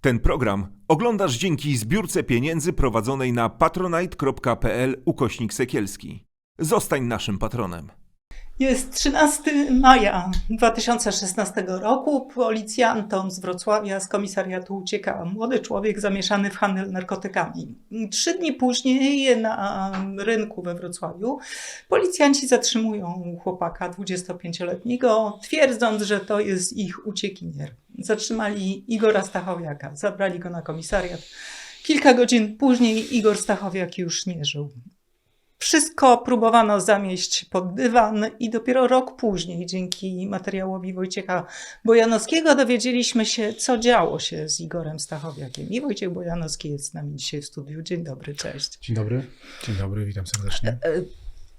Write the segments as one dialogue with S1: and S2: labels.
S1: Ten program oglądasz dzięki zbiórce pieniędzy prowadzonej na patronite.pl ukośnik sekielski. Zostań naszym patronem.
S2: Jest 13 maja 2016 roku. Policjantom z Wrocławia z komisariatu ucieka młody człowiek zamieszany w handel narkotykami. Trzy dni później na rynku we Wrocławiu policjanci zatrzymują chłopaka 25-letniego, twierdząc, że to jest ich uciekinier. Zatrzymali Igora Stachowiaka, zabrali go na komisariat. Kilka godzin później Igor Stachowiak już nie żył. Wszystko próbowano zamieść pod dywan i dopiero rok później, dzięki materiałowi Wojciecha Bojanowskiego, dowiedzieliśmy się, co działo się z Igorem Stachowiakiem. I Wojciech Bojanowski jest z nami dzisiaj w studiu. Dzień dobry, cześć.
S3: Dzień dobry. Dzień dobry, witam serdecznie.
S2: E,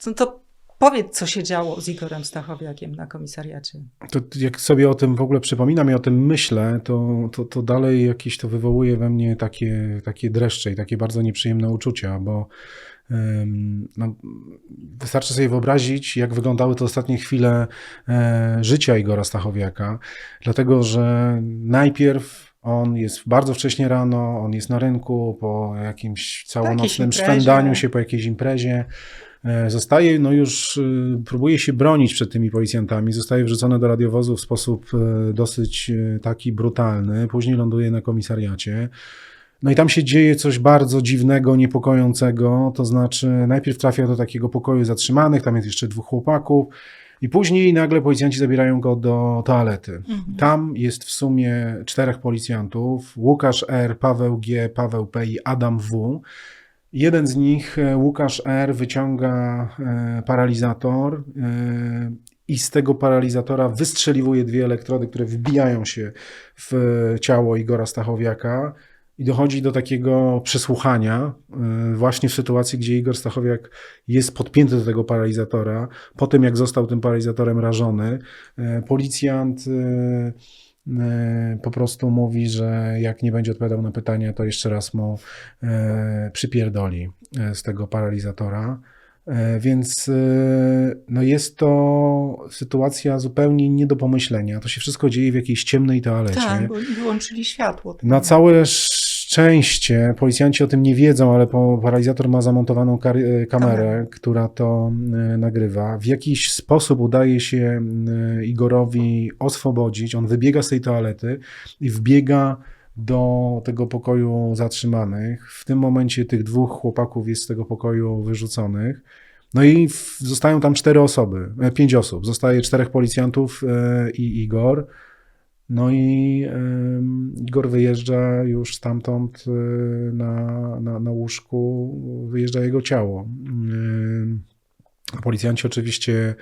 S2: No to powiedz, co się działo z Igorem Stachowiakiem na komisariacie.
S3: To jak sobie o tym w ogóle przypominam i o tym myślę, to, to, to dalej jakieś to wywołuje we mnie takie, takie dreszcze i takie bardzo nieprzyjemne uczucia, bo no, wystarczy sobie wyobrazić, jak wyglądały te ostatnie chwile e, życia Igora Stachowiaka, dlatego że najpierw on jest bardzo wcześnie rano, on jest na rynku po jakimś całonocnym szwendaniu się, po jakiejś imprezie. E, Zostaje, no już y, próbuje się bronić przed tymi policjantami, zostaje wrzucony do radiowozu w sposób e, dosyć e, taki brutalny, później ląduje na komisariacie. No i tam się dzieje coś bardzo dziwnego, niepokojącego, to znaczy najpierw trafia do takiego pokoju zatrzymanych, tam jest jeszcze dwóch chłopaków i później nagle policjanci zabierają go do toalety. Tam jest w sumie czterech policjantów, Łukasz R., Paweł G., Paweł P. i Adam W., Jeden z nich, e, Łukasz R., wyciąga e, paralizator e, i z tego paralizatora wystrzeliwuje dwie elektrody, które wbijają się w ciało Igora Stachowiaka i dochodzi do takiego przesłuchania właśnie w sytuacji, gdzie Igor Stachowiak jest podpięty do tego paralizatora. Po tym, jak został tym paralizatorem rażony, policjant po prostu mówi, że jak nie będzie odpowiadał na pytania, to jeszcze raz mu e, przypierdoli e, z tego paralizatora. Więc no jest to sytuacja zupełnie nie do pomyślenia. To się wszystko dzieje w jakiejś ciemnej toalecie.
S2: Tak, bo wyłączyli światło.
S3: Na całe szczęście policjanci o tym nie wiedzą, ale paralizator ma zamontowaną e, kamerę, która to e, nagrywa. W jakiś sposób udaje się e, Igorowi oswobodzić. On wybiega z tej toalety i wbiega do tego pokoju zatrzymanych. W tym momencie tych dwóch chłopaków jest z tego pokoju wyrzuconych. No i zostają tam cztery osoby, pięć osób. Zostaje czterech policjantów i Igor. No i Igor wyjeżdża już stamtąd e, na, na, na łóżku, wyjeżdża jego ciało. Ym, Policjanci oczywiście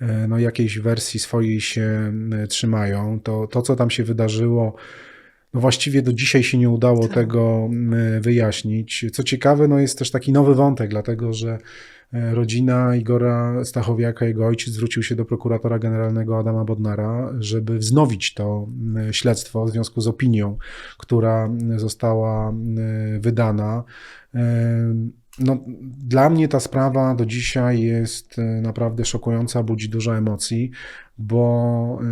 S3: e, no, jakiejś wersji swojej się e, trzymają. To, to, co tam się wydarzyło, no właściwie do dzisiaj się nie udało
S2: Tak.
S3: tego m, wyjaśnić. Co ciekawe, no jest też taki nowy wątek, dlatego że e, rodzina Igora Stachowiaka, jego ojciec zwrócił się do prokuratora generalnego Adama Bodnara, żeby wznowić to m, śledztwo w związku z opinią, która została m, wydana. No, dla mnie ta sprawa do dzisiaj jest e, naprawdę szokująca, budzi dużo emocji, bo y,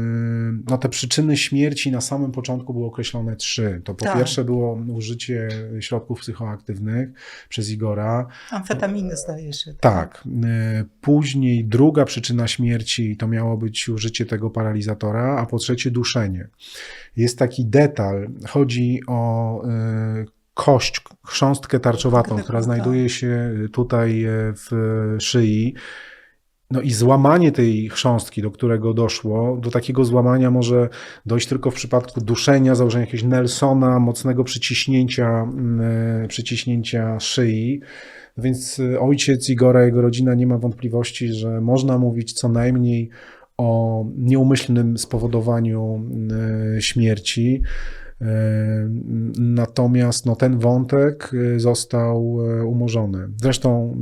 S3: no, te przyczyny śmierci na samym początku były określone trzy. To po
S2: Tak.
S3: pierwsze było użycie środków psychoaktywnych przez Igora.
S2: Amfetaminy zdaje się.
S3: Tak. y, Później druga przyczyna śmierci to miało być użycie tego paralizatora, a po trzecie duszenie. Jest taki detal, chodzi o y, kość, chrząstkę tarczowatą,
S2: Tak,
S3: która
S2: tak.
S3: znajduje się tutaj e, w szyi. No i złamanie tej chrząstki, do którego doszło, do takiego złamania może dojść tylko w przypadku duszenia, założenia jakiegoś Nelsona, mocnego przyciśnięcia, mm, e, przyciśnięcia szyi. Więc e, ojciec Igora, jego rodzina nie ma wątpliwości, że można mówić co najmniej o nieumyślnym spowodowaniu e, śmierci. Natomiast no, ten wątek e, został e, umorzony. Zresztą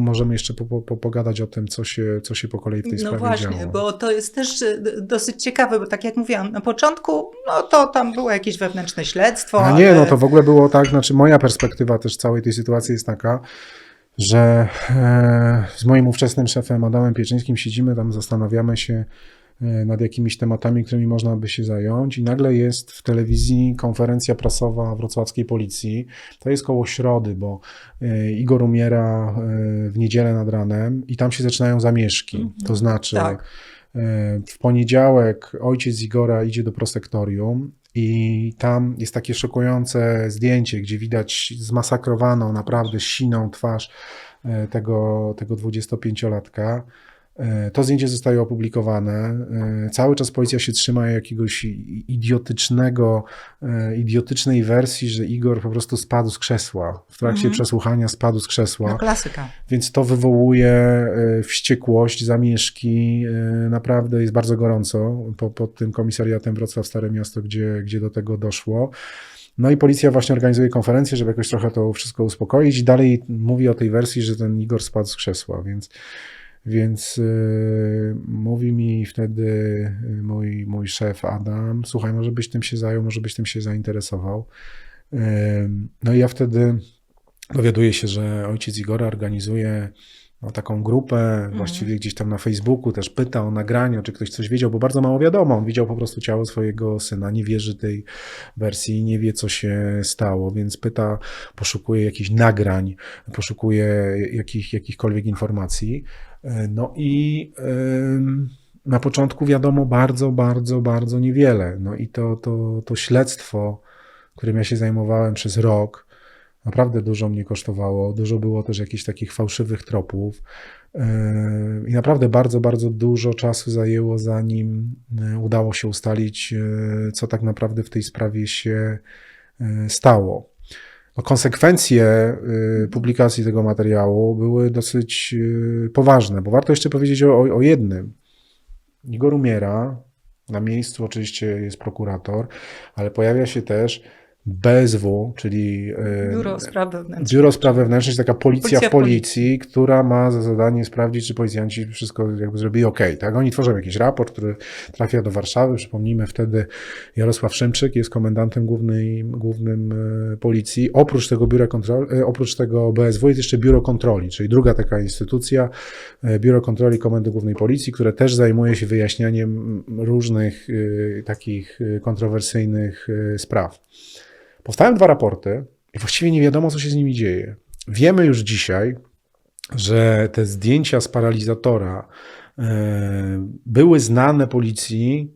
S3: możemy jeszcze po, po, pogadać o tym, co się, co się po kolei w tej
S2: No
S3: sprawie
S2: właśnie,
S3: działo.
S2: bo to jest też e, dosyć ciekawe, bo tak jak mówiłam, na początku, no to tam było jakieś wewnętrzne śledztwo.
S3: A nie,
S2: ale-
S3: no to w ogóle było tak, znaczy moja perspektywa też całej tej sytuacji jest taka, że e, z moim ówczesnym szefem Adamem Pieczyńskim siedzimy tam, zastanawiamy się, nad jakimiś tematami, którymi można by się zająć i nagle jest w telewizji konferencja prasowa wrocławskiej policji. To jest koło środy, bo e, Igor umiera e, w niedzielę nad ranem i tam się zaczynają zamieszki.
S2: Mhm.
S3: To znaczy
S2: Tak.
S3: e, w poniedziałek ojciec Igora idzie do prosektorium i tam jest takie szokujące zdjęcie, gdzie widać zmasakrowaną, naprawdę siną twarz e, tego, tego 25-latka. E, To zdjęcie zostaje opublikowane. E, Cały czas policja się trzyma jakiegoś idiotycznego, e, idiotycznej wersji, że Igor po prostu spadł z krzesła. W trakcie
S2: Mhm.
S3: przesłuchania spadł z krzesła.
S2: No, klasyka.
S3: Więc to wywołuje wściekłość, zamieszki. Naprawdę jest bardzo gorąco po, pod tym komisariatem Wrocław Stare Miasto, gdzie, gdzie do tego doszło. No i policja właśnie organizuje konferencję, żeby jakoś trochę to wszystko uspokoić i dalej mówi o tej wersji, że ten Igor spadł z krzesła, więc więc e, mówi mi wtedy e, mój, mój szef Adam, słuchaj, może byś tym się zajął, może byś tym się zainteresował. No i ja wtedy dowiaduję się, że ojciec Igora organizuje no, taką grupę, właściwie gdzieś tam na Facebooku, też pyta o nagrania, czy ktoś coś wiedział, bo bardzo mało wiadomo. On widział po prostu ciało swojego syna, nie wierzy tej wersji, nie wie, co się stało, więc pyta, poszukuje jakichś nagrań, poszukuje jakich, jakichkolwiek informacji. E, No i em, na początku wiadomo bardzo, bardzo, bardzo niewiele. No i to, to, to śledztwo, którym ja się zajmowałem przez rok, naprawdę dużo mnie kosztowało. Dużo było też jakichś takich fałszywych tropów. Yy, I naprawdę bardzo, bardzo dużo czasu zajęło, zanim yy, udało się ustalić, yy, co tak naprawdę w tej sprawie się stało. No, konsekwencje publikacji tego materiału były dosyć poważne, bo warto jeszcze powiedzieć o, o jednym. Igor umiera, na miejscu oczywiście jest prokurator, ale pojawia się też BSW, czyli yy,
S2: Biuro Spraw Wewnętrznych.
S3: Biuro Spraw Wewnętrznych, taka policja,
S2: Policja
S3: w policji, która ma za zadanie sprawdzić, czy policjanci wszystko jakby zrobili ok. Tak? Oni tworzą jakiś raport, który trafia do Warszawy. Przypomnijmy, wtedy Jarosław Szymczyk jest komendantem głównej, głównym e, policji. Oprócz tego biura kontroli, e, oprócz tego BSW jest jeszcze Biuro Kontroli, czyli druga taka instytucja, e, Biuro Kontroli Komendy Głównej Policji, które też zajmuje się wyjaśnianiem różnych e, takich e, kontrowersyjnych e, spraw. Powstają dwa raporty i właściwie nie wiadomo, co się z nimi dzieje. Wiemy już dzisiaj, że te zdjęcia z paralizatora e, były znane policji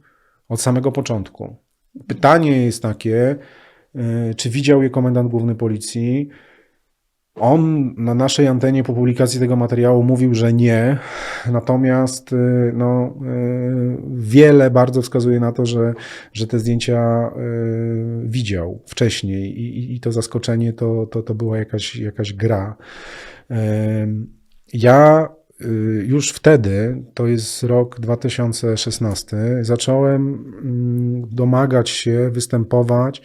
S3: od samego początku. Pytanie jest takie, e, czy widział je komendant główny policji? On na naszej antenie po publikacji tego materiału mówił, że nie, natomiast y, no, y, wiele bardzo wskazuje na to, że, że te zdjęcia y, widział wcześniej i, i- to zaskoczenie to, to, to była jakaś, jakaś gra. Ja już wtedy, to jest rok 2016, zacząłem mm, domagać się, występować.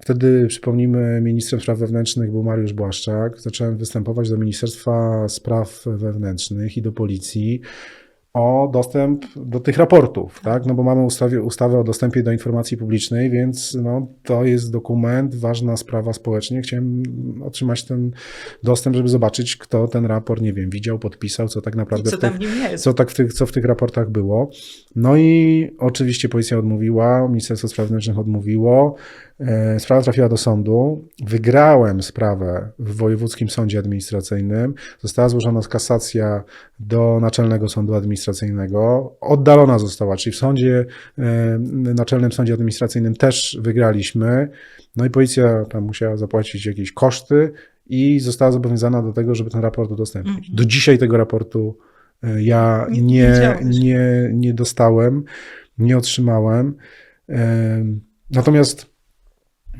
S3: Wtedy, przypomnijmy, ministrem spraw wewnętrznych był Mariusz Błaszczak. Zacząłem występować do Ministerstwa Spraw Wewnętrznych i do policji o dostęp do tych raportów, tak? No bo mamy ustawie, ustawę o dostępie do informacji publicznej, więc no, to jest dokument, ważna sprawa społecznie. Chciałem otrzymać ten dostęp, żeby zobaczyć, kto ten raport, nie wiem, widział, podpisał, co tak
S2: I
S3: naprawdę
S2: co
S3: w
S2: tam
S3: tych,
S2: w nim jest?
S3: co, tak w tych, co w tych raportach było. No i oczywiście policja odmówiła, Ministerstwo Spraw Wewnętrznych odmówiło. E, Sprawa trafiła do sądu. Wygrałem sprawę w Wojewódzkim Sądzie Administracyjnym. Została złożona kasacja do Naczelnego Sądu Administracyjnego. Oddalona została, czyli w sądzie, e, Naczelnym Sądzie Administracyjnym też wygraliśmy. No i policja tam musiała zapłacić jakieś koszty i została zobowiązana do tego, żeby ten raport udostępnić.
S2: Mhm.
S3: Do dzisiaj tego raportu e, ja
S2: Nie- nie
S3: nie, nie, dostałem, nie otrzymałem. Em, Natomiast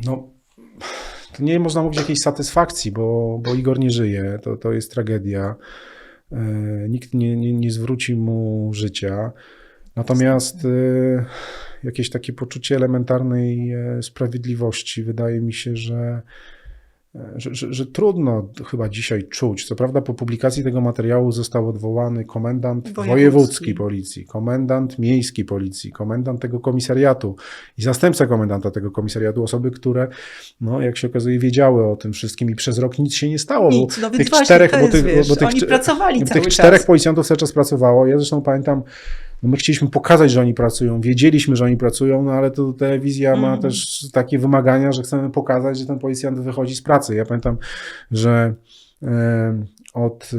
S3: no, to nie można mówić jakiejś satysfakcji, bo, bo Igor nie żyje. To, to jest tragedia. E, Nikt nie, nie, nie zwróci mu życia. Natomiast e, jakieś takie poczucie elementarnej e, sprawiedliwości wydaje mi się, że, że, że, że trudno chyba dzisiaj czuć. Co prawda, po publikacji tego materiału został odwołany komendant
S2: Wojewódzki.
S3: wojewódzki policji, komendant miejski policji, komendant tego komisariatu i zastępca komendanta tego komisariatu, osoby, które, no, jak się okazuje, wiedziały o tym wszystkim i przez rok nic się nie stało.
S2: Nic, no
S3: tych
S2: właśnie
S3: czterech- bo tych-
S2: wiesz,
S3: bo tych tych
S2: cały
S3: czterech policjantów cały czas pracowało. Ja zresztą pamiętam, no my chcieliśmy pokazać, że oni pracują, wiedzieliśmy, że oni pracują, no ale to telewizja ma
S2: Mhm.
S3: też takie wymagania, że chcemy pokazać, że ten policjant wychodzi z pracy. Ja pamiętam, że e, od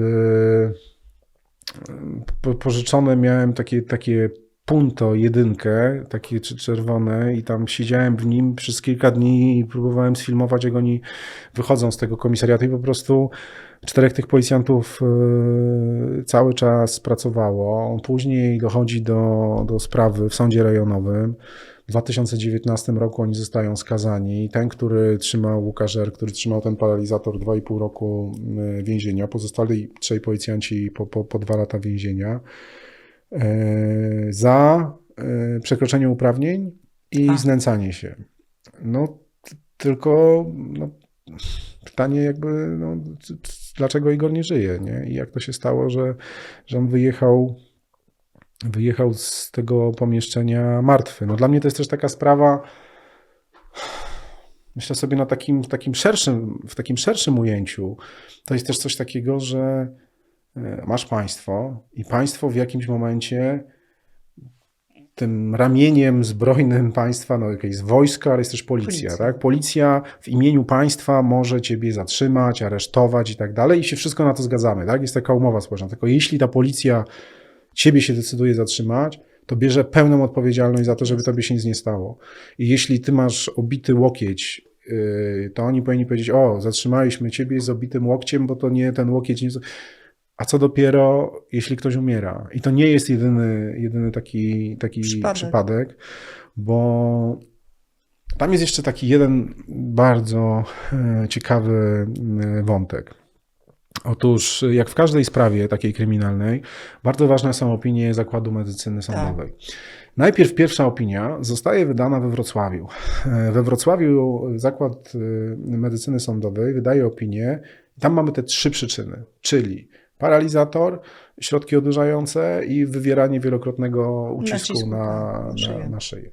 S3: po, pożyczone miałem takie, takie punto, jedynkę, takie czerwone i tam siedziałem w nim przez kilka dni i próbowałem sfilmować, jak oni wychodzą z tego komisariatu i po prostu czterech tych policjantów e, cały czas pracowało. Później dochodzi do, do sprawy w sądzie rejonowym. W 2019 roku oni zostają skazani. Ten, który trzymał Łukasz R., który trzymał ten paralizator 2,5 roku e, więzienia. Pozostali trzej policjanci po, po, po dwa lata więzienia e, za przekroczenie uprawnień i
S2: A.
S3: znęcanie się. No, tylko no, pytanie jakby, no, dlaczego Igor nie żyje, nie? I jak to się stało, że, że on wyjechał, wyjechał z tego pomieszczenia martwy. No dla mnie to jest też taka sprawa, myślę sobie na takim, takim szerszym, w takim szerszym ujęciu, to jest też coś takiego, że e, masz państwo i państwo w jakimś momencie tym ramieniem zbrojnym państwa, no okay, jest wojsko, ale jest też policja,
S2: Policja.
S3: tak? Policja w imieniu państwa może ciebie zatrzymać, aresztować i tak dalej i się wszystko na to zgadzamy, tak? Jest taka umowa społeczna. Tylko jeśli ta policja ciebie się decyduje zatrzymać, to bierze pełną odpowiedzialność za to, żeby tobie się nic nie stało. I jeśli ty masz obity łokieć, yy, to oni powinni powiedzieć, o, zatrzymaliśmy ciebie z obitym łokciem, bo to nie ten łokieć nie... A co dopiero, jeśli ktoś umiera? I to nie jest jedyny, jedyny taki, taki
S2: Przypadek.
S3: przypadek, bo tam jest jeszcze taki jeden bardzo e, ciekawy e, wątek. Otóż, jak w każdej sprawie takiej kryminalnej, bardzo ważne są opinie Zakładu Medycyny Sądowej. Najpierw pierwsza opinia zostaje wydana we Wrocławiu. E, We Wrocławiu Zakład e, Medycyny Sądowej wydaje opinię. Tam mamy te trzy przyczyny, czyli paralizator, środki odurzające i wywieranie wielokrotnego ucisku
S2: Nacisku
S3: na,
S2: na szyję.
S3: na szyję.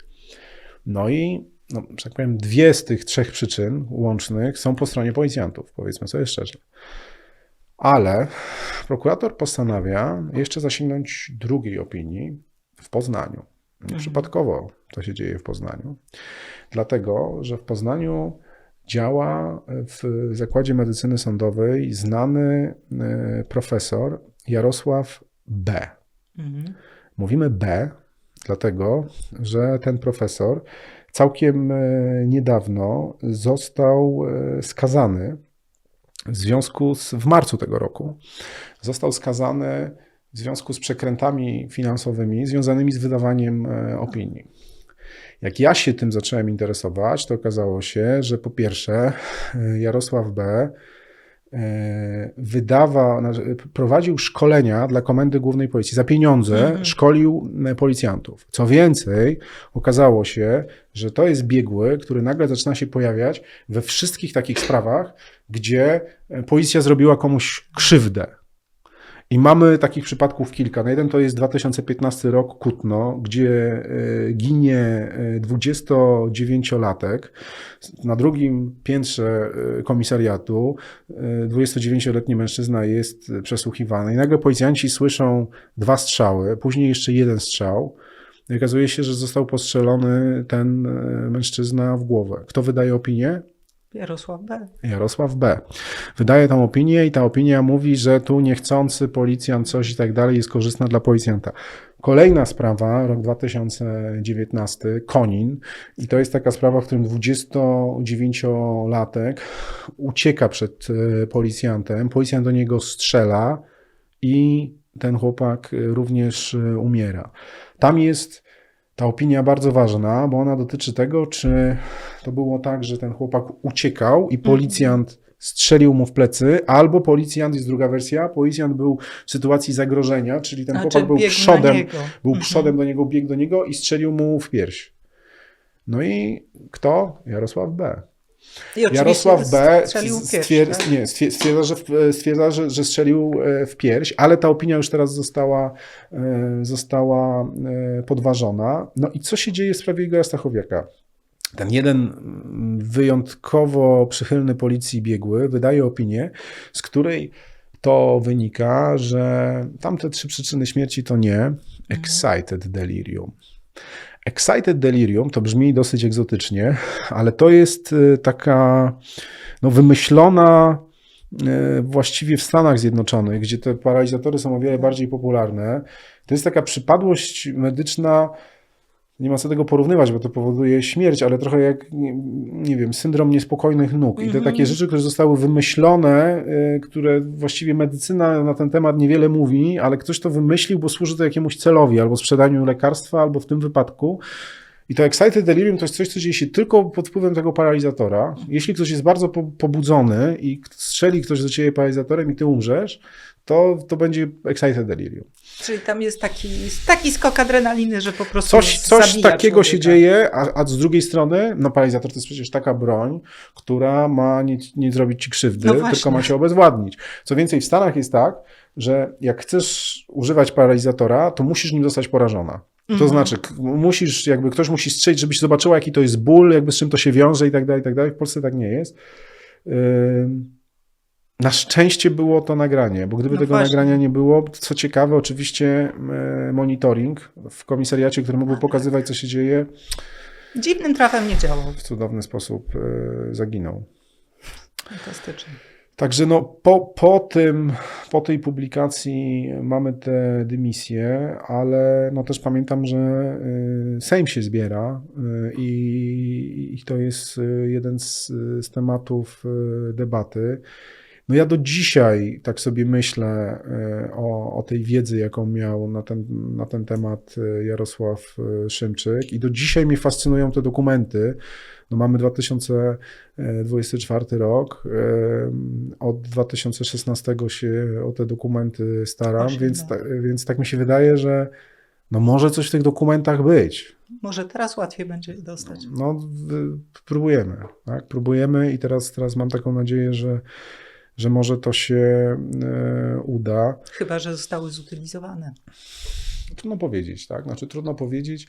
S3: No i, no, że tak powiem, dwie z tych trzech przyczyn łącznych są po stronie policjantów, powiedzmy sobie szczerze. Ale prokurator postanawia jeszcze zasięgnąć drugiej opinii w Poznaniu. Nieprzypadkowo to się dzieje w Poznaniu, dlatego że w Poznaniu działa w Zakładzie Medycyny Sądowej znany e, profesor Jarosław B.
S2: Mhm.
S3: Mówimy B, dlatego że ten profesor całkiem e, niedawno został e, skazany w związku z, w marcu tego roku, został skazany w związku z przekrętami finansowymi związanymi z wydawaniem opinii. Jak ja się tym zacząłem interesować, to okazało się, że po pierwsze e, Jarosław B. e, wydawał, znaczy, prowadził szkolenia dla Komendy Głównej Policji. Za pieniądze
S2: Mhm.
S3: szkolił e, policjantów. Co więcej, okazało się, że to jest biegły, który nagle zaczyna się pojawiać we wszystkich takich sprawach, gdzie policja zrobiła komuś krzywdę. I mamy takich przypadków kilka. No jeden to jest 2015 rok Kutno, gdzie e, ginie e, 29-latek. Na drugim piętrze e, komisariatu e, 29-letni mężczyzna jest przesłuchiwany. I nagle policjanci słyszą dwa strzały, później jeszcze jeden strzał. I okazuje się, że został postrzelony ten e, mężczyzna w głowę. Kto wydaje opinię?
S2: Jarosław B.
S3: Jarosław B. Wydaje tą opinię i ta opinia mówi, że tu niechcący policjant coś i tak dalej jest korzystna dla policjanta. Kolejna sprawa, rok 2019, Konin. I to jest taka sprawa, w którym 29-latek ucieka przed e, policjantem. Policjant do niego strzela i ten chłopak e, również e, umiera. Tam jest ta opinia bardzo ważna, bo ona dotyczy tego, czy to było tak, że ten chłopak uciekał i policjant strzelił mu w plecy, albo policjant, jest druga wersja, policjant był w sytuacji zagrożenia, czyli ten chłopak był przodem, był
S2: Mhm.
S3: przodem do niego, biegł do niego i strzelił mu w pierś. No i kto? Jarosław B. Jarosław B.
S2: pierś, tak?
S3: nie, stwier- stwierdza, że, stwierdza że, że strzelił e, w pierś, ale ta opinia już teraz została, e, została e, podważona. No i co się dzieje w sprawie Igora Stachowiaka? Ten jeden mm, wyjątkowo przychylny policji biegły wydaje opinię, z której to wynika, że tamte trzy przyczyny śmierci to nie, Excited delirium. Excited delirium to brzmi dosyć egzotycznie, ale to jest y, taka no, wymyślona y, właściwie w Stanach Zjednoczonych, gdzie te paralizatory są o wiele bardziej popularne. To jest taka przypadłość medyczna, nie ma co tego porównywać, bo to powoduje śmierć, ale trochę jak, nie, wiem, syndrom niespokojnych nóg. I te takie rzeczy, które zostały wymyślone, y, które właściwie medycyna na ten temat niewiele mówi, ale ktoś to wymyślił, bo służy to jakiemuś celowi, albo sprzedaniu lekarstwa, albo w tym wypadku. I to excited delirium to jest coś, co dzieje się tylko pod wpływem tego paralizatora. Jeśli ktoś jest bardzo po, pobudzony i strzeli ktoś do ciebie paralizatorem i ty umrzesz, to, to będzie excited delirium.
S2: Czyli tam jest taki, taki skok adrenaliny, że po prostu
S3: Coś, coś takiego się
S2: człowieka.
S3: dzieje, a, a z drugiej strony, no paralizator to jest przecież taka broń, która ma nie, nie zrobić ci krzywdy,
S2: No
S3: tylko ma cię obezwładnić. Co więcej, w Stanach jest tak, że jak chcesz używać paralizatora, to musisz nim zostać porażona. To
S2: Mhm.
S3: znaczy, k- musisz, jakby ktoś musi strzelić, żebyś zobaczyła, jaki to jest ból, jakby z czym to się wiąże i tak dalej, i tak dalej. W Polsce tak nie jest. Ym, Na szczęście było to nagranie, bo gdyby
S2: No
S3: tego
S2: właśnie.
S3: nagrania nie było, co ciekawe, oczywiście e, monitoring w komisariacie, który mógłby pokazywać, co się dzieje,
S2: Dziwnym trafem nie działał.
S3: w cudowny sposób e, zaginął.
S2: Fantastycznie.
S3: Także no, po, po, tym, po tej publikacji mamy te dymisje, ale no też pamiętam, że y, Sejm się zbiera i, i to jest jeden z, z tematów debaty. No ja do dzisiaj tak sobie myślę y, o, o tej wiedzy, jaką miał na ten, na ten temat y, Jarosław y, Szymczyk i do dzisiaj mnie fascynują te dokumenty. No mamy 2024 rok. Od 2016 się o te dokumenty staram, więc,
S2: lat.
S3: ta, więc tak mi się wydaje, że no może coś w tych dokumentach być.
S2: Może teraz łatwiej będzie je dostać.
S3: No, w- próbujemy, tak? Próbujemy i teraz, teraz mam taką nadzieję, że, że może to się e, uda.
S2: Chyba, że zostały zutylizowane.
S3: Trudno powiedzieć, tak? Znaczy, trudno powiedzieć.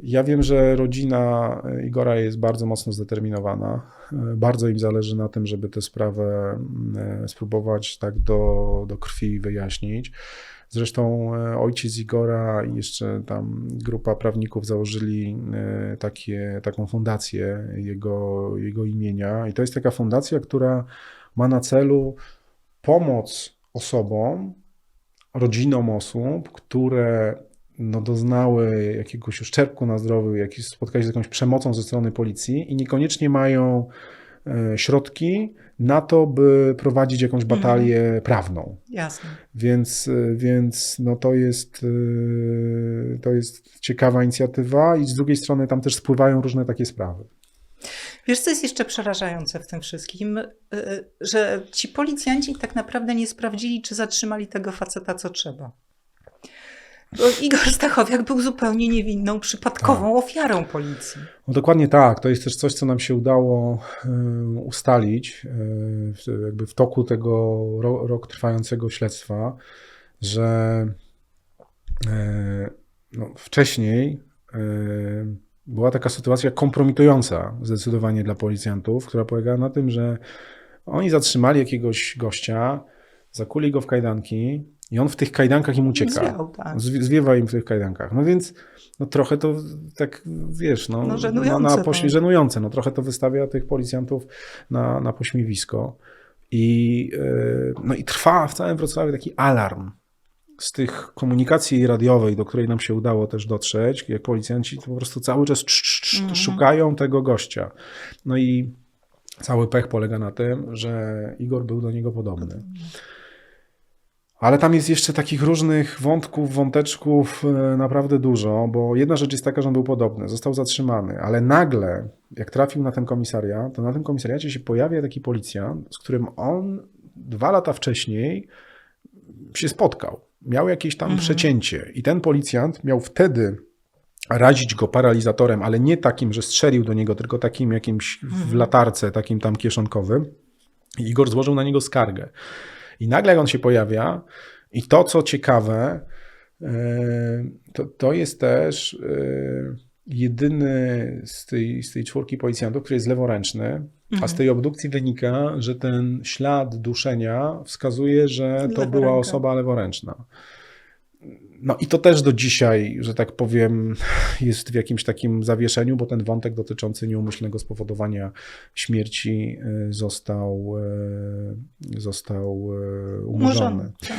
S3: Ja wiem, że rodzina Igora jest bardzo mocno zdeterminowana. E, Bardzo im zależy na tym, żeby tę sprawę mm, spróbować tak do, do krwi wyjaśnić. Zresztą e, ojciec Igora i jeszcze tam grupa prawników założyli e, takie, taką fundację jego, jego imienia. I to jest taka fundacja, która ma na celu pomoc osobom, rodzinom osób, które no, doznały jakiegoś uszczerbku na zdrowiu, jakieś, spotkały się z jakąś przemocą ze strony policji i niekoniecznie mają e, środki na to, by prowadzić jakąś batalię prawną.
S2: Jasne.
S3: Więc, e, więc no to, jest, e, to jest ciekawa inicjatywa i z drugiej strony tam też spływają różne takie sprawy.
S2: Wiesz, co jest jeszcze przerażające w tym wszystkim? Y, Że ci policjanci tak naprawdę nie sprawdzili, czy zatrzymali tego faceta, co trzeba. Bo Igor Stachowiak był zupełnie niewinną, przypadkową ofiarą policji.
S3: No dokładnie tak. To jest też coś, co nam się udało e, ustalić e, w- jakby w toku tego ro, rok trwającego śledztwa, że e, no, wcześniej e, była taka sytuacja kompromitująca zdecydowanie dla policjantów, która polegała na tym, że oni zatrzymali jakiegoś gościa, zakuli go w kajdanki i on w tych kajdankach im ucieka.
S2: Zwiał, tak.
S3: Zwie- Zwiewa im w tych kajdankach. No więc no trochę to tak, wiesz, no,
S2: No, żenujące
S3: na, na pośmie- żenujące. No trochę to wystawia tych policjantów na, na pośmiewisko. I, yy, no i trwa w całym Wrocławiu taki alarm z tych komunikacji radiowej, do której nam się udało też dotrzeć, jak policjanci to po prostu cały czas cz, cz, cz,
S2: Mhm.
S3: szukają tego gościa. No i cały pech polega na tym, że Igor był do niego podobny. Ale tam jest jeszcze takich różnych wątków, wąteczków e, naprawdę dużo, bo jedna rzecz jest taka, że on był podobny, został zatrzymany, ale nagle, jak trafił na ten komisariat, to na tym komisariacie się pojawia taki policjant, z którym on dwa lata wcześniej się spotkał. Miał jakieś tam przecięcie i ten policjant miał wtedy razić go paralizatorem, ale nie takim, że strzelił do niego, tylko takim jakimś w latarce, takim tam kieszonkowym. I Igor złożył na niego skargę. I nagle jak on się pojawia, i to co ciekawe, e, to, to jest też e, jedyny z tej, z tej czwórki policjantów, który jest leworęczny, a z tej obdukcji wynika, że ten ślad duszenia wskazuje, że to była osoba leworęczna. No i to też do dzisiaj, że tak powiem, jest w jakimś takim zawieszeniu, bo ten wątek dotyczący nieumyślnego spowodowania śmierci y, został, y, został y, umorzony.
S2: Tak.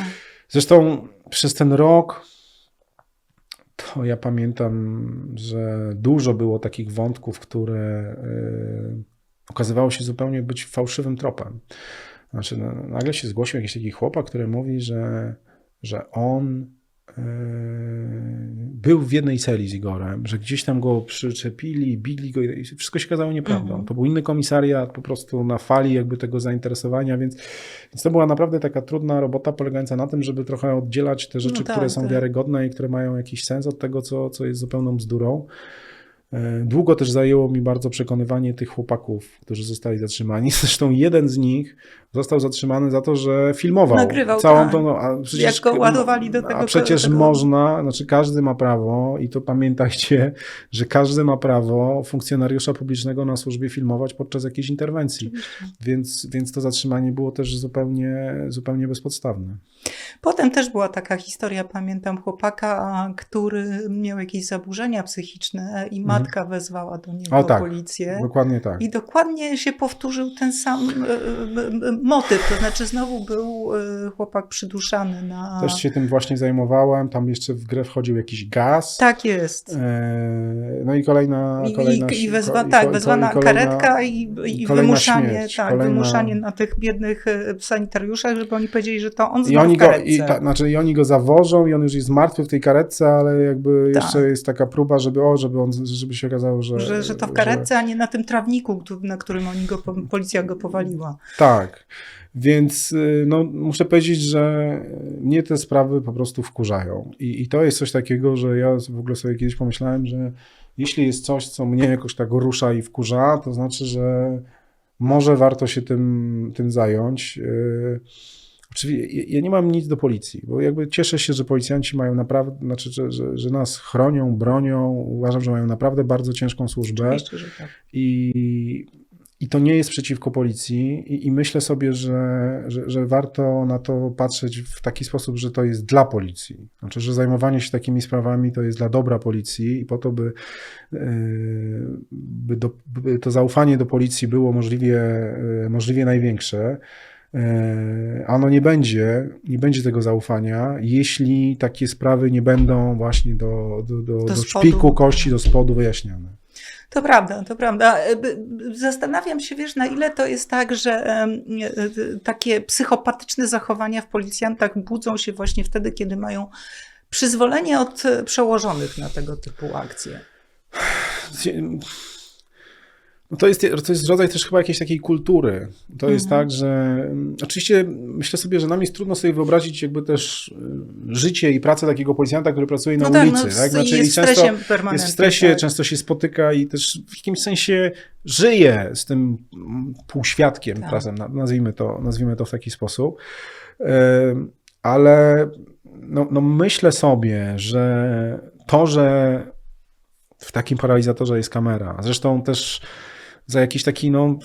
S3: Zresztą przez ten rok to ja pamiętam, że dużo było takich wątków, które okazywało się zupełnie być fałszywym tropem. Znaczy, no, nagle się zgłosił jakiś taki chłopak, który mówi, że, że on y, był w jednej celi z Igorem, że gdzieś tam go przyczepili, bili go i wszystko się okazało nieprawdą.
S2: Mhm.
S3: To był inny komisariat po prostu na fali jakby tego zainteresowania, więc, więc to była naprawdę taka trudna robota polegająca na tym, żeby trochę oddzielać te rzeczy,
S2: No tak,
S3: które są
S2: tak.
S3: wiarygodne i które mają jakiś sens od tego, co, co jest zupełną bzdurą. E, Długo też zajęło mi bardzo przekonywanie tych chłopaków, którzy zostali zatrzymani. Zresztą jeden z nich został zatrzymany za to, że filmował
S2: Nagrywał,
S3: całą
S2: tak.
S3: tą. No, a przecież,
S2: Jak go ładowali do tego-
S3: A przecież
S2: tego-
S3: można, znaczy każdy ma prawo, i to pamiętajcie, że każdy ma prawo funkcjonariusza publicznego na służbie filmować podczas jakiejś interwencji. Więc, więc to zatrzymanie było też zupełnie, zupełnie bezpodstawne.
S2: Potem też była taka historia, pamiętam chłopaka, który miał jakieś zaburzenia psychiczne i matka wezwała do niego
S3: Mhm. O tak,
S2: policję.
S3: Dokładnie tak.
S2: I dokładnie się powtórzył ten sam e, e, motyw, to znaczy znowu był e, chłopak przyduszany na...
S3: Też się tym właśnie zajmowałem. Tam jeszcze w grę wchodził jakiś gaz.
S2: Tak jest.
S3: No i kolejna.
S2: I,
S3: kolejna
S2: i, i wezwa,
S3: ko-
S2: tak,
S3: ko-
S2: wezwana
S3: i kolejna-
S2: karetka i, i wymuszanie,
S3: śmierć,
S2: tak,
S3: kolejna-
S2: wymuszanie na tych biednych sanitariuszach, żeby oni powiedzieli, że to on
S3: I
S2: zmarł
S3: oni, go. I, ta, znaczy, I oni go zawożą, i on już jest martwy w tej karetce, ale jakby
S2: Tak.
S3: jeszcze jest taka próba, żeby, o, żeby, on, żeby się okazało, że.
S2: że, że to w karetce, a nie na tym trawniku, na którym oni go, po- policja go powaliła.
S3: Tak. Więc y, no, muszę powiedzieć, że mnie te sprawy po prostu wkurzają. I, I to jest coś takiego, że ja w ogóle sobie kiedyś pomyślałem, że jeśli jest coś, co mnie jakoś tak rusza i wkurza, to znaczy, że może warto się tym, tym zająć. Y, Oczywiście ja nie mam nic do policji, bo jakby cieszę się, że policjanci mają naprawdę, znaczy, że, że, że nas chronią, bronią. Uważam, że mają naprawdę bardzo ciężką służbę.
S2: Tak.
S3: I, i to nie jest przeciwko policji, i, i myślę sobie, że, że, że warto na to patrzeć w taki sposób, że to jest dla policji. Znaczy, że zajmowanie się takimi sprawami to jest dla dobra policji i po to, by, yy, by, do, by to zaufanie do policji było możliwie, yy, możliwie największe. Yy, A ono nie będzie, nie będzie tego zaufania, jeśli takie sprawy nie będą właśnie do, do, do, do,
S2: spodu.
S3: szpiku kości, do spodu wyjaśniane.
S2: To prawda, to prawda. E, Zastanawiam się, wiesz, na ile to jest tak, że e, e, takie psychopatyczne zachowania w policjantach budzą się właśnie wtedy, kiedy mają przyzwolenie od e, przełożonych na tego typu akcje.
S3: No to, jest, to jest rodzaj też chyba jakiejś takiej kultury. To jest
S2: Mhm.
S3: tak, że mm, oczywiście myślę sobie, że nam jest trudno sobie wyobrazić jakby też y, życie i pracę takiego policjanta, który pracuje na
S2: No tak,
S3: ulicy.
S2: no,
S3: tak?
S2: jest w
S3: i
S2: stresie
S3: często jest w stresie,
S2: tak.
S3: często się spotyka i też w jakimś sensie żyje z tym mm, półświadkiem,
S2: Tak.
S3: czasem na- nazwijmy to, nazwijmy to w taki sposób. Ale no, no myślę sobie, że to, że w takim paralizatorze jest kamera, zresztą też za jakiś taki, no,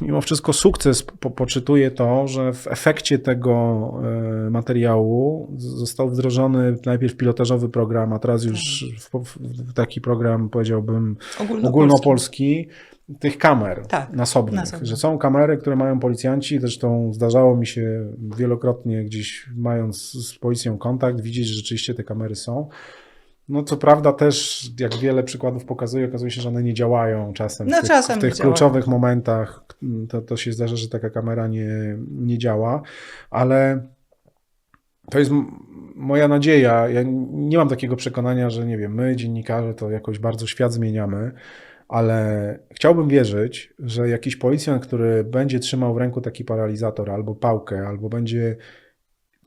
S3: mimo wszystko sukces po, poczytuję to, że w efekcie tego e, materiału został wdrożony najpierw pilotażowy program, a teraz już w, w taki program, powiedziałbym,
S2: Ogólnopolski.
S3: ogólnopolski tych kamer
S2: Tak,
S3: nasobnych,
S2: nasobnych.
S3: że są kamery, które mają policjanci, zresztą zdarzało mi się wielokrotnie gdzieś mając z policją kontakt, widzieć, że rzeczywiście te kamery są. No co prawda też, jak wiele przykładów pokazuje, okazuje się, że one nie działają czasem.
S2: No,
S3: w tych,
S2: czasem
S3: w tych
S2: działają.
S3: kluczowych momentach to, to się zdarza, że taka kamera nie, nie działa, ale to jest moja nadzieja. Ja nie mam takiego przekonania, że nie wiem, my, dziennikarze, to jakoś bardzo świat zmieniamy, ale chciałbym wierzyć, że jakiś policjant, który będzie trzymał w ręku taki paralizator albo pałkę, albo będzie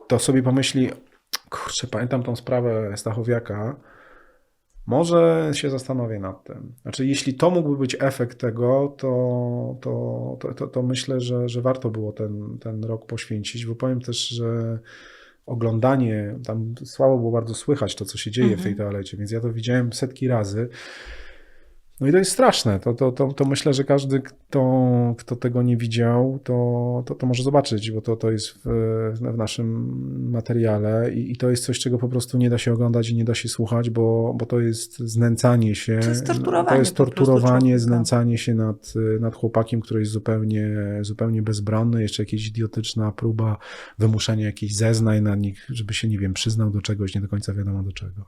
S3: to sobie pomyśli, kurczę, pamiętam tą sprawę Stachowiaka, może się zastanowię nad tym. Znaczy, jeśli to mógłby być efekt tego, to, to, to, to, myślę, że, że warto było ten, ten rok poświęcić, bo powiem też, że oglądanie, tam słabo było bardzo słychać to, co się dzieje w tej
S2: Mhm.
S3: toalecie, więc ja to widziałem setki razy. No i to jest straszne. To, to, to, to myślę, że każdy, kto, kto tego nie widział, to, to, to może zobaczyć, bo to, to jest w, w naszym materiale i, i to jest coś, czego po prostu nie da się oglądać i nie da się słuchać, bo, bo to jest znęcanie się.
S2: To jest torturowanie
S3: To jest torturowanie, znęcanie się nad, nad chłopakiem, który jest zupełnie, zupełnie bezbronny. Jeszcze jakaś idiotyczna próba wymuszenia jakichś zeznań na nich, żeby się, nie wiem, przyznał do czegoś, nie do końca wiadomo do czego.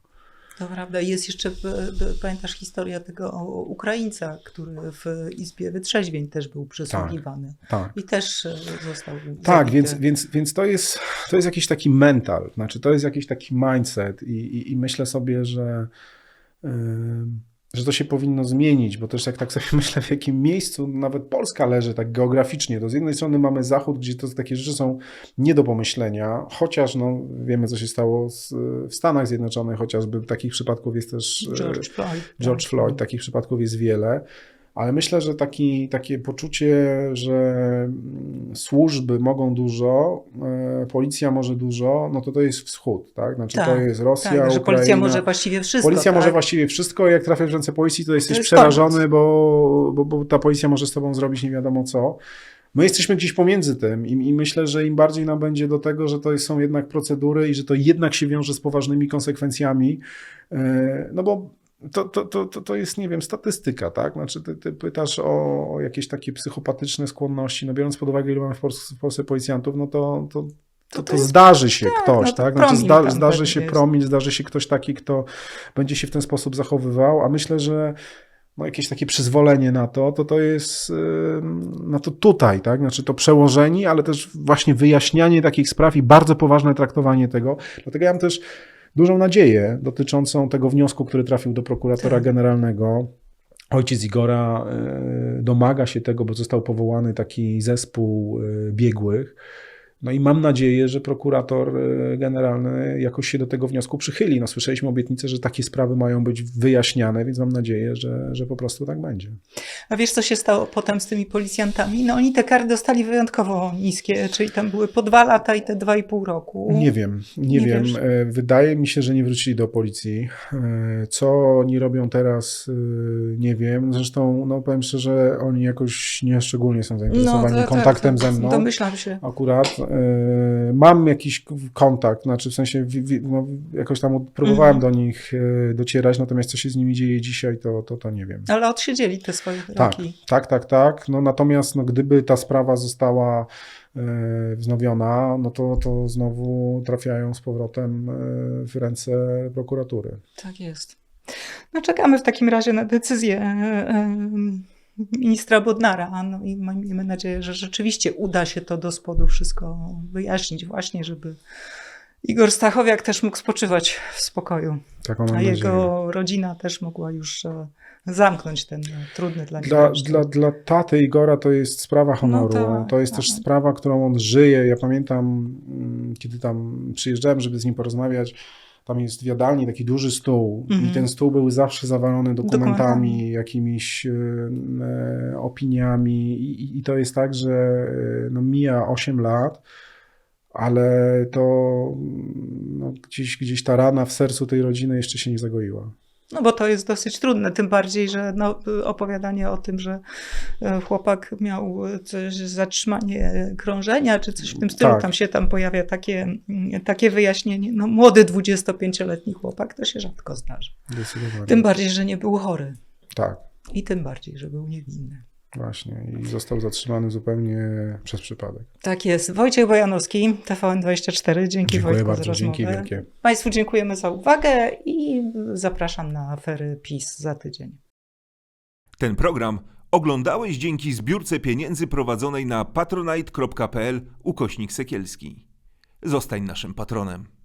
S2: To prawda. Jest jeszcze, b- b- pamiętasz historię tego Ukraińca, który w Izbie Wytrzeźwień też był przesłuchiwany.
S3: Tak.
S2: I też e, został
S3: Tak,
S2: zabity.
S3: więc, więc, więc to, jest, to jest jakiś taki mental, znaczy to jest jakiś taki mindset i, i, i myślę sobie, że, ym, że to się powinno zmienić, bo też jak tak sobie myślę, w jakim miejscu nawet Polska leży tak geograficznie, to z jednej strony mamy Zachód, gdzie to takie rzeczy są nie do pomyślenia, chociaż no, wiemy, co się stało z, w Stanach Zjednoczonych, chociażby takich przypadków jest też... e,
S2: George Floyd.
S3: George
S2: tak.
S3: Floyd, takich przypadków jest wiele, ale myślę, że taki, takie poczucie, że mm, służby mogą dużo, e, policja może dużo, no to to jest wschód, tak? Znaczy to
S2: Tak,
S3: jest Rosja,
S2: Tak, że policja
S3: Ukraina.
S2: może właściwie wszystko.
S3: Policja
S2: tak?
S3: może właściwie wszystko, jak trafia w ręce policji, to jesteś
S2: jest
S3: przerażony, bo, bo, bo ta policja może z tobą zrobić nie wiadomo co. My jesteśmy gdzieś pomiędzy tym i, i myślę, że im bardziej nam będzie do tego, że to są jednak procedury i że to jednak się wiąże z poważnymi konsekwencjami, e, no bo to, to, to, to, jest, nie wiem, statystyka, tak? Znaczy, ty, ty pytasz o, o jakieś takie psychopatyczne skłonności, no biorąc pod uwagę, ile mamy w Polsce, w Polsce policjantów, no to, to, to,
S2: to
S3: to
S2: jest-
S3: zdarzy się ktoś,
S2: no
S3: tak? Znaczy, zda, zdarzy się
S2: jest.
S3: promil, zdarzy się ktoś taki, kto będzie się w ten sposób zachowywał, a myślę, że no jakieś takie przyzwolenie na to, to to jest no to tutaj, tak? Znaczy to przełożenie, ale też właśnie wyjaśnianie takich spraw i bardzo poważne traktowanie tego. Dlatego ja mam też dużą nadzieję dotyczącą tego wniosku, który trafił do prokuratora
S2: Tak.
S3: generalnego. Ojciec Igora y, domaga się tego, bo został powołany taki zespół y, biegłych. No i mam nadzieję, że prokurator y, generalny jakoś się do tego wniosku przychyli. No, słyszeliśmy obietnicę, że takie sprawy mają być wyjaśniane, więc mam nadzieję, że, że po prostu tak będzie.
S2: A wiesz, co się stało potem z tymi policjantami? No oni te kary dostali wyjątkowo niskie, czyli tam były po dwa lata i te dwa i pół roku.
S3: Nie wiem, nie,
S2: Nie
S3: wiem.
S2: wiesz?
S3: E, Wydaje mi się, że nie wrócili do policji. E, Co oni robią teraz, e, nie wiem. Zresztą, no powiem szczerze, oni jakoś nie szczególnie są zainteresowani
S2: No, to-
S3: kontaktem
S2: to-
S3: ze mną.
S2: Domyślam się.
S3: Akurat e, mam jakiś kontakt, znaczy w sensie no, jakoś tam próbowałem
S2: Mhm.
S3: do nich e, docierać, natomiast co się z nimi dzieje dzisiaj, to, to, to nie wiem.
S2: Ale odsiedzieli te swoje
S3: Tak, tak, tak, tak. No, natomiast no, gdyby ta sprawa została e, wznowiona, no to, to znowu trafiają z powrotem e, w ręce prokuratury.
S2: Tak jest. No czekamy w takim razie na decyzję e, e, ministra Bodnara. No i miejmy nadzieję, że rzeczywiście uda się to do spodu wszystko wyjaśnić właśnie, żeby Igor Stachowiak też mógł spoczywać w spokoju,
S3: Taką
S2: a
S3: nadzieję.
S2: jego rodzina też mogła już e, zamknąć ten trudny dla niego
S3: Dla, dla, dla taty Igora to jest sprawa honoru.
S2: tak,
S3: to jest
S2: tak.
S3: też sprawa, którą on żyje. Ja pamiętam, mm, kiedy tam przyjeżdżałem, żeby z nim porozmawiać. Tam jest w jadalni taki duży stół
S2: Mhm.
S3: i ten stół był zawsze zawalony dokumentami,
S2: Dokumentami.
S3: jakimiś e, e, opiniami I, i- i to jest tak, że e, no, mija 8 lat, ale to mm, no, gdzieś, gdzieś ta rana w sercu tej rodziny jeszcze się nie zagoiła.
S2: No bo to jest dosyć trudne, tym bardziej, że no, opowiadanie o tym, że e, chłopak miał coś, zatrzymanie krążenia, czy coś w tym stylu,
S3: Tak.
S2: tam się tam pojawia takie, mm, takie wyjaśnienie. No, młody 25-letni chłopak, to się rzadko zdarza. Tym bardziej, że nie był chory
S3: Tak.
S2: i tym bardziej, że był niewinny.
S3: Właśnie, i został zatrzymany zupełnie przez przypadek.
S2: Tak jest. Wojciech Bojanowski, TVN24. Dzięki
S3: Dziękuję
S2: Wojtku
S3: bardzo,
S2: za rozmowę.
S3: dzięki wielkie.
S2: Państwu dziękujemy za uwagę i zapraszam na afery PiS za tydzień.
S1: Ten program oglądałeś dzięki zbiórce pieniędzy prowadzonej na patronite.pl ukośnik sekielski. Zostań naszym patronem.